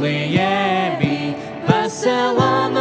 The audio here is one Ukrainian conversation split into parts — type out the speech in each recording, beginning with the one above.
Bethlehem, amor.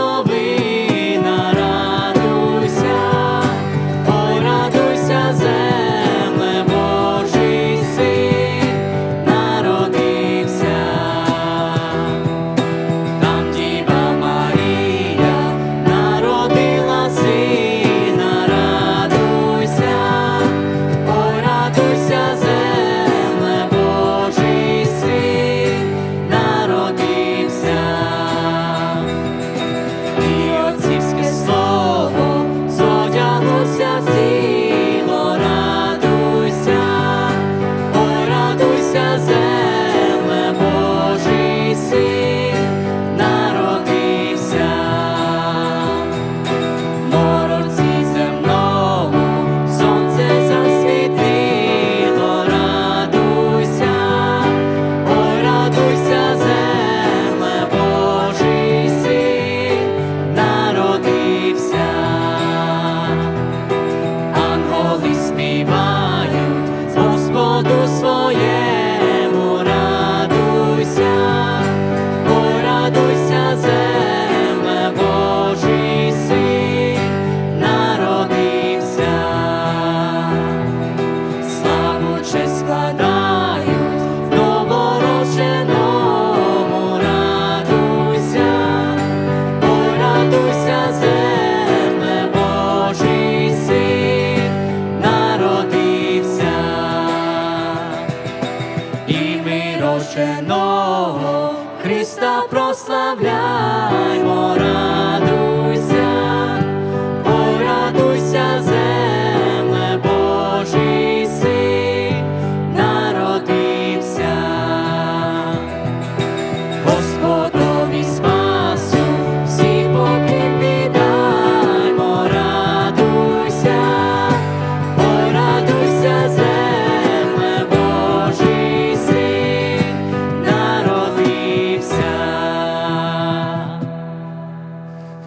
і ми роженого Христа прославляємо.